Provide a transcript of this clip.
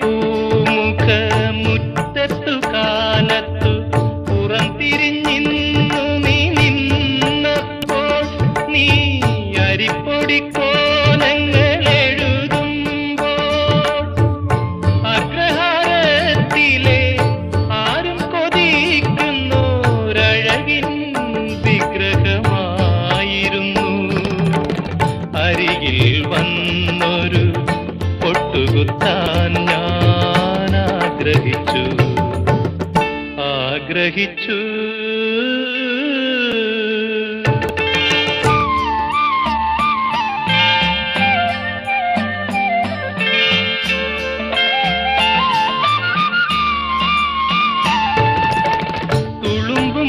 പൂമുഖമുറ്റത്തു കാലത്തു പുറം തിരിഞ്ഞിന്നു നീ നിന്നപ്പോൾ നീ അരിപ്പൊടിക്കോലങ്ങൾ എഴുതുമ്പോൾ അഗ്രഹാരത്തിലെ ആരും കൊതിക്കുന്നോരഴകിൻ വിഗ്രഹമായിരുന്നു. അരികിൽ വന്നു പൊട്ടുകുത്താൻ ഞാൻ ആഗ്രഹിച്ചു ആഗ്രഹിച്ചു.